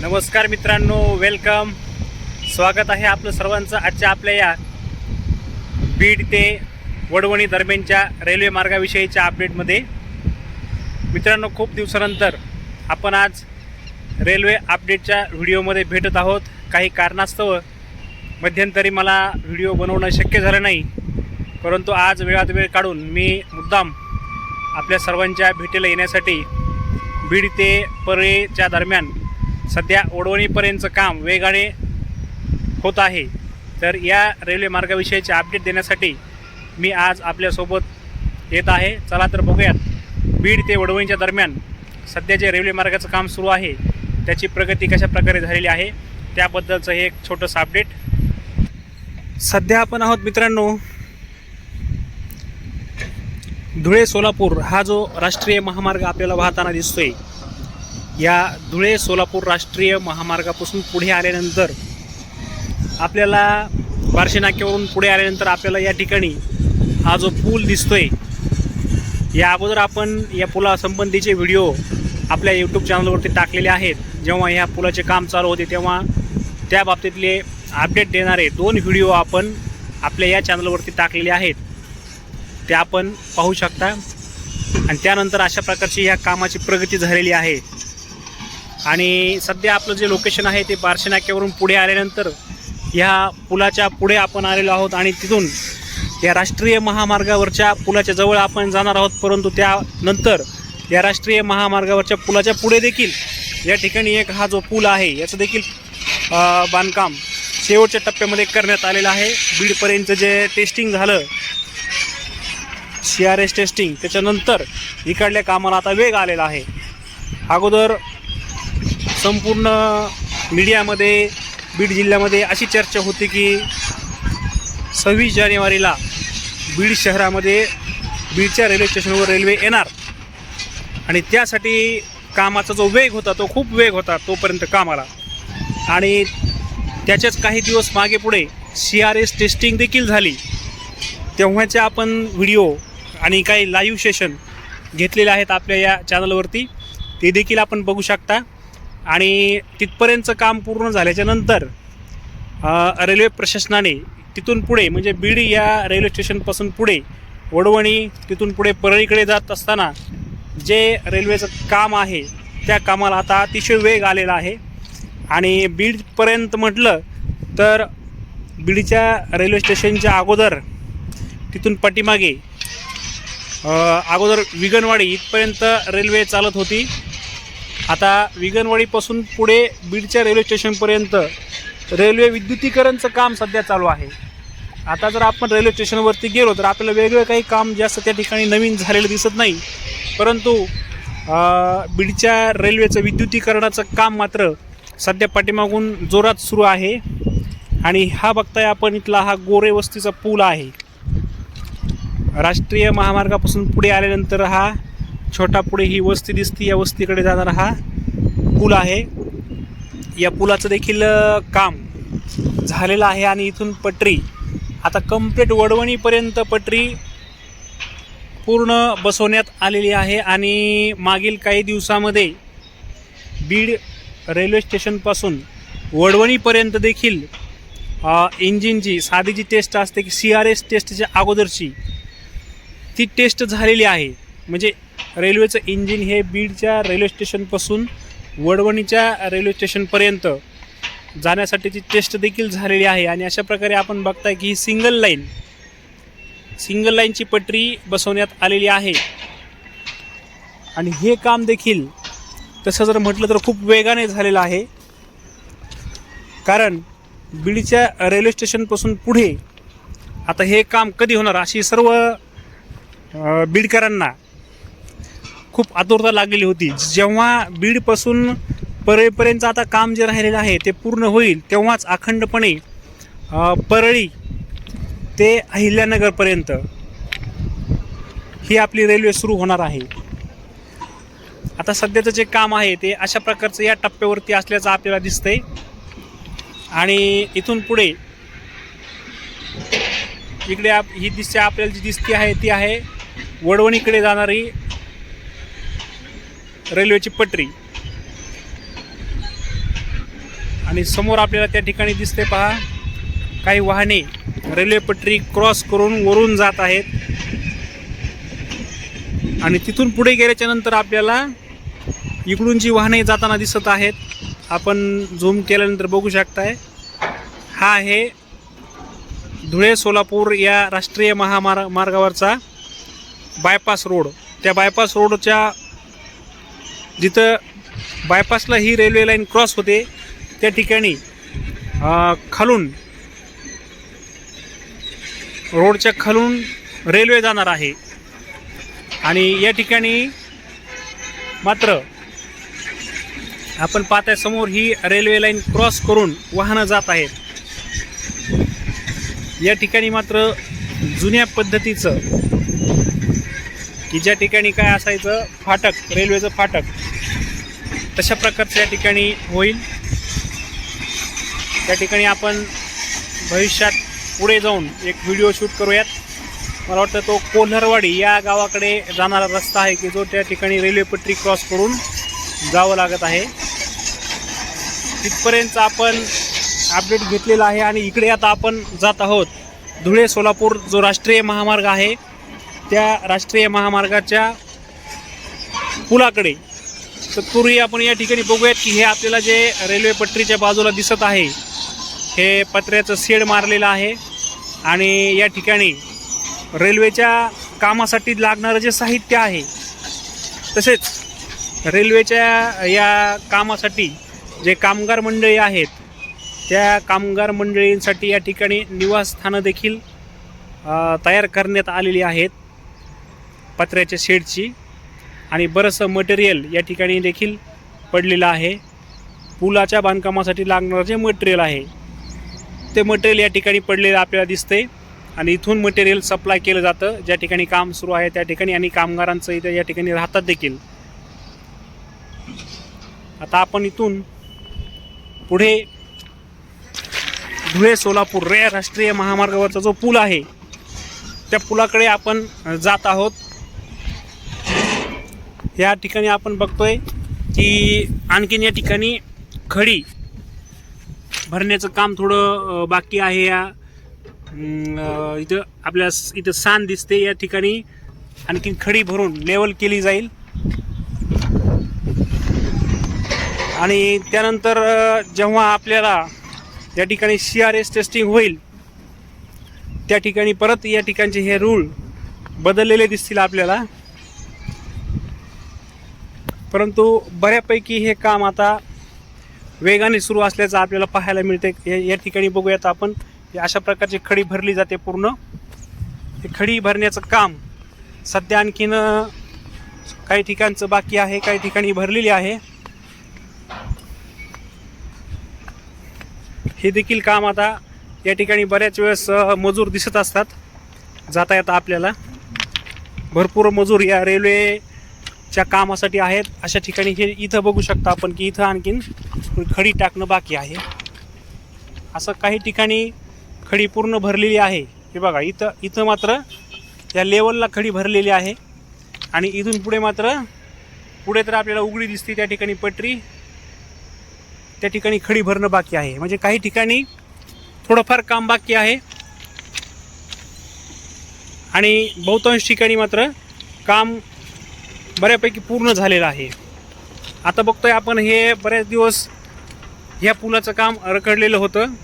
नमस्कार मित्रांनो वेलकम स्वागत आहे आपलं सर्वांचं आजच्या आपल्या या बीड ते वडवणी दरम्यानच्या रेल्वे मार्गाविषयीच्या अपडेटमध्ये मित्रांनो खूप दिवसानंतर आपण आज रेल्वे अपडेटच्या व्हिडिओमध्ये भेटत आहोत. काही कारणास्तव मध्यंतरी मला व्हिडिओ बनवणं शक्य झालं नाही. परंतु आज वेळात वेळ काढून मी मुद्दाम आपल्या सर्वांच्या भेटीला येण्यासाठी बीड ते परळीच्या दरम्यान सध्या ओढवणीपर्यंतचं काम वेगाने होत आहे. तर या रेल्वे मार्गाविषयीचे अपडेट देण्यासाठी मी आज आपल्यासोबत येत आहे. चला तर बघूयात. बीड ते वडवणीच्या दरम्यान सध्या जे रेल्वे मार्गाचं काम सुरू आहे त्याची प्रगती कशा प्रकारे झालेली आहे त्याबद्दलचं हे एक छोटंसं अपडेट सध्या आपण आहोत मित्रांनो धुळे सोलापूर हा जो राष्ट्रीय महामार्ग आपल्याला वाहताना दिसतोय या धुळे सोलापूर राष्ट्रीय महामार्गापासून पुढे आल्यानंतर आपल्याला बार्शी नाक्यावरून पुढे आल्यानंतर आपल्याला या ठिकाणी हा जो पूल दिसतोय या अगोदर आपण या पुलासंबंधीचे व्हिडिओ आपल्या यूट्यूब चॅनलवरती टाकलेले आहेत. जेव्हा ह्या पुलाचे काम चालू होते तेव्हा त्या बाबतीतले अपडेट देणारे दोन व्हिडिओ आपण आपल्या या चॅनलवरती टाकलेले आहेत. ते आपण पाहू शकता. आणि त्यानंतर अशा प्रकारची ह्या कामाची प्रगती झालेली आहे. आणि सध्या आपलं जे लोकेशन आहे ते बार्शी नाक्यावरून पुढे आल्यानंतर ह्या पुलाच्या पुढे आपण आलेलो आहोत आणि तिथून या राष्ट्रीय महामार्गावरच्या पुलाच्या जवळ आपण जाणार आहोत परंतु त्यानंतर या राष्ट्रीय महामार्गावरच्या पुलाच्या पुढे देखील या ठिकाणी एक हा जो पूल आहे याचं देखील बांधकाम शेवटच्या टप्प्यामध्ये करण्यात आलेलं आहे. बीडपर्यंत जे टेस्टिंग झालं सी आर एस टेस्टिंग त्याच्यानंतर इकडल्या कामाला आता वेग आलेला आहे. अगोदर संपूर्ण मीडियामध्ये बीड जिल्ह्यामध्ये अशी चर्चा होती की सव्वीस जानेवारीला बीड शहरामध्ये बीडच्या रेल्वे स्टेशनवर रेल्वे येणार. आणि त्यासाठी कामाचा जो वेग होता तो खूप वेग होता तोपर्यंत कामाला. आणि त्याच्याच काही दिवस मागे पुढे सी आर एस टेस्टिंग देखील झाली. तेव्हाचे आपण व्हिडिओ आणि काही लाईव्ह सेशन घेतलेले आहेत आपल्या या चॅनलवरती. ते देखील आपण बघू शकता. आणि तिथपर्यंतचं काम पूर्ण झाल्याच्यानंतर रेल्वे प्रशासनाने तिथून पुढे म्हणजे बीड या रेल्वे स्टेशनपासून पुढे वडवणी तिथून पुढे परळीकडे जात असताना जे रेल्वेचं काम आहे त्या कामाला आता अतिशय वेग आलेला आहे. आणि बीडपर्यंत म्हटलं तर बीडच्या रेल्वे स्टेशनच्या अगोदर तिथून पाठीमागे अगोदर विगनवाडी इथपर्यंत रेल्वे चालत होती. आता विगनवाडीपासून पुढे बीडच्या रेल्वे स्टेशनपर्यंत रेल्वे विद्युतीकरणचं काम सध्या चालू आहे. आता जर आपण रेल्वे स्टेशनवरती गेलो तर आपल्याला वेगळं काही काम जास्त त्या ठिकाणी नवीन झालेलं दिसत नाही. परंतु बीडच्या रेल्वेचं विद्युतीकरणाचं काम मात्र सध्या पाठीमागून जोरात सुरू आहे. आणि हा बघताय आपण इथला हा गोरे वस्तीचा पूल आहे. राष्ट्रीय महामार्गापासून पुढे आल्यानंतर हा छोटा पुढे ही वस्ती दिसते या वस्तीकडे जाणारा हा पूल आहे. या पुलाचं देखील काम झालेलं आहे आणि इथून पटरी आता कंप्लीट वडवणीपर्यंत पटरी पूर्ण बसवण्यात आलेली आहे आणि मागील काही दिवसामध्ये बीड रेल्वे स्टेशनपासून वडवणीपर्यंत देखील इंजिनची साधी जी टेस्ट असते की सी आर एस टेस्टच्या अगोदरची ती टेस्ट झालेली आहे. म्हणजे रेल्वेचं इंजिन हे बीडच्या रेल्वे स्टेशनपासून वडवणीच्या रेल्वे स्टेशनपर्यंत जाण्यासाठीची टेस्ट देखील झालेली आहे. आणि अशा प्रकारे आपण बघताय की ही सिंगल लाईन सिंगल लाईनची पटरी बसवण्यात आलेली आहे. आणि हे काम देखील तसं जर म्हटलं तर खूप वेगाने झालेलं आहे. कारण बीडच्या रेल्वे स्टेशनपासून पुढे आता हे काम कधी होणार अशी सर्व बीडकरांना खूप आतुरता लागलेली होती. जेव्हा बीडपासून परळीपर्यंत आता काम जे राहिलेलं आहे ते पूर्ण होईल तेव्हाच अखंडपणे परळी ते अहिल्यानगरपर्यंत ही आपली रेल्वे सुरू होणार आहे. आता सध्याचं जे काम आहे ते अशा प्रकारचं या टप्प्यावरती असल्याचं आपल्याला दिसतंय. आणि इथून पुढे इकडे आप ही दिसते आपल्याला जी दिसते आहे ती आहे वडवणीकडे जाणारी रेल्वेची पटरी. आणि समोर आपल्याला त्या ठिकाणी दिसते पहा काही वाहने रेल्वे पटरी क्रॉस करून वरून जात आहेत. आणि तिथून पुढे गेल्याच्यानंतर आपल्याला इकडून जी वाहने जाताना दिसत आहेत आपण झूम केल्यानंतर बघू शकताय. हा आहे धुळे सोलापूर या राष्ट्रीय महामार्ग मार्गावरचा बायपास रोड त्या बायपास रोडच्या जिथं बायपासला ही रेल्वे लाईन क्रॉस होते त्या ठिकाणी खालून रोडच्या खालून रेल्वे जाणार आहे. आणि या ठिकाणी मात्र आपण पाहताय समोर ही रेल्वे लाईन क्रॉस करून वाहनं जात आहेत. या ठिकाणी मात्र जुन्या पद्धतीचं की ज्या ठिकाणी काय असायचं फाटक रेल्वेचं फाटक तशा प्रकारचं या ठिकाणी होईल. त्या ठिकाणी आपण भविष्यात पुढे जाऊन एक व्हिडिओ शूट करूयात. मला वाटतं तो कोल्हरवाडी या गावाकडे जाणारा रस्ता आहे की जो त्या ठिकाणी रेल्वे पटरी क्रॉस करून जावं लागत आहे. तिथपर्यंत आपण अपडेट घेतलेला आहे आणि इकडे आता आपण जात आहोत. धुळे सोलापूर जो राष्ट्रीय महामार्ग आहे त्या राष्ट्रीय महामार्गाच्या पुलाकडे तर पूर्वी आपण या ठिकाणी बघूयात की हे आपल्याला जे रेल्वे पटरीच्या बाजूला दिसत आहे हे पत्र्याचं शेड मारलेलं आहे आणि या ठिकाणी रेल्वेच्या कामासाठी लागणारं जे साहित्य आहे तसेच रेल्वेच्या या कामासाठी जे कामगार मंडळी आहेत त्या कामगार मंडळींसाठी या ठिकाणी निवासस्थानं देखील तयार करण्यात आलेली आहेत. पत्र्याच्या शेडची आणि बरंचसं मटेरियल या ठिकाणी देखील पडलेलं आहे. पुलाच्या बांधकामासाठी लागणारं जे मटेरियल आहे ते मटेरियल या ठिकाणी पडलेलं आपल्याला दिसते आणि इथून मटेरियल सप्लाय केलं जातं. ज्या ठिकाणी काम सुरू आहे त्या ठिकाणी आणि कामगारांचं इथं या ठिकाणी राहतात देखील. आता आपण इथून पुढे धुळे सोलापूर रे राष्ट्रीय महामार्गावरचा जो पूल आहे त्या पुलाकडे आपण जात आहोत. या ठिकाणी आपण बघतोय की आणखीन या ठिकाणी खडी भरण्याचं काम थोडं बाकी आहे या इथं आपल्या इथं सान दिसते. या ठिकाणी आणखीन खडी भरून लेवल केली जाईल. आणि त्यानंतर जेव्हा आपल्याला या ठिकाणी सी आर एस टेस्टिंग होईल त्या ठिकाणी परत या ठिकाणचे हे रूळ बदललेले दिसतील आपल्याला. परंतु बऱ्यापैकी हे काम आता वेगाने सुरू असल्याचं आपल्याला पाहायला मिळते या- या ठिकाणी बघूयात आपण. अशा प्रकारची खडी भरली जाते पूर्ण. खडी भरण्याचं काम सध्या आणखीन काही ठिकाणचं बाकी आहे काही ठिकाणी भरलेली आहे. हे देखील काम आता या ठिकाणी बऱ्याच वेळेस मजूर दिसत असतात. जाता येता आपल्याला. भरपूर मजूर या रेल्वे च्या कामासाठी आहेत अशा ठिकाणी हे इथं बघू शकता आपण की इथं आणखीन खडी टाकणं बाकी आहे. असं काही ठिकाणी खडी पूर्ण भरलेली आहे. हे बघा इथं इथं मात्र या लेवलला खडी भरलेली आहे. आणि इथून पुढे मात्र पुढे तर आपल्याला उघडी दिसते त्या ठिकाणी पटरी. त्या ठिकाणी खडी भरणं बाकी आहे. म्हणजे काही ठिकाणी थोडंफार काम बाकी आहे. आणि बहुतांश ठिकाणी मात्र काम बऱ्यापैकी पूर्ण झालेलं आहे. आता बघतोय आपण हे बरेच दिवस ह्या पुलाचं काम रखडलेलं होतं.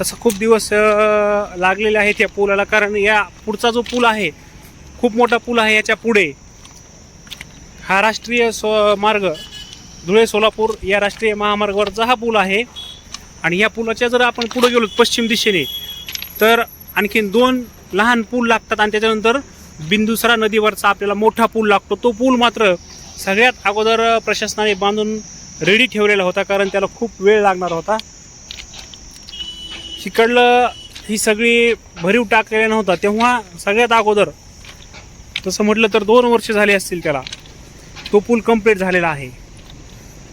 तसं खूप दिवस लागलेले आहेत या पुलाला कारण या पुढचा जो पूल आहे खूप मोठा पूल आहे याच्यापुढे. हा राष्ट्रीय सो मार्ग धुळे सोलापूर या राष्ट्रीय महामार्गावरचा हा पूल आहे. आणि या पुलाच्या जर आपण पुढे गेलो पश्चिम दिशेने तर आणखीन दोन लहान पूल लागतात आणि त्याच्यानंतर बिंदुसरा नदीवरचा आपल्याला मोठा पूल लागतो. तो पूल मात्र सगळ्यात अगोदर प्रशासनाने बांधून रेडी ठेवलेला होता कारण त्याला खूप वेळ लागणार होता. तिकडलं ही सगळी भरीव टाकलेला नव्हता. तेव्हा सगळ्यात अगोदर तसं म्हटलं तर दोन वर्ष झाली असतील त्याला. तो पूल कंप्लीट झालेला आहे.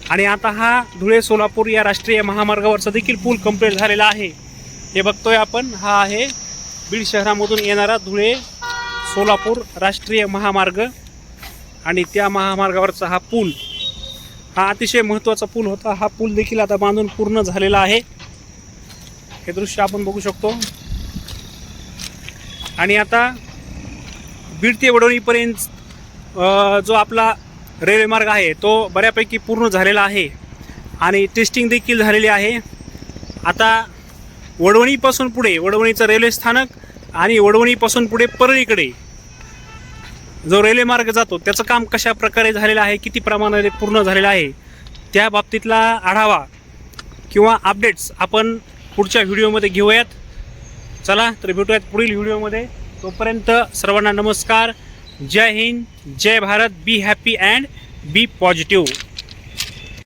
आणि आता हा धुळे सोलापूर या राष्ट्रीय महामार्गावरचा देखील पूल कंप्लीट झालेला आहे. हे बघतोय आपण. हा आहे बीड शहरामधून येणारा धुळे सोलापूर राष्ट्रीय महामार्ग आणि त्या महामार्गावरचा हा पूल. हा अतिशय महत्त्वाचा पूल होता. हा पूल देखील आता बांधून पूर्ण झालेला आहे. हे दृश्य आपण बघू शकतो. आणि आता बीड ते वडवणीपर्यंत जो आपला रेल्वे मार्ग आहे तो बऱ्यापैकी पूर्ण झालेला आहे. आणि टेस्टिंग देखील झालेली आहे. आता वडवणीपासून पुढे वडवणीचं रेल्वे स्थानक आणि वडवणीपासून पुढे परळीकडे जो रेल्वे मार्ग जातो त्याचं काम कशा प्रकारे झालेलं आहे किती प्रमाणाने पूर्ण झालेलं आहे त्या बाबतीतला आढावा किंवा अपडेट्स आपण पुढच्या व्हिडिओमध्ये घेऊयात. चला तर भेटूयात पुढील व्हिडिओमध्ये. तोपर्यंत सर्वांना नमस्कार. जय हिंद जय Bharat. Be happy and be positive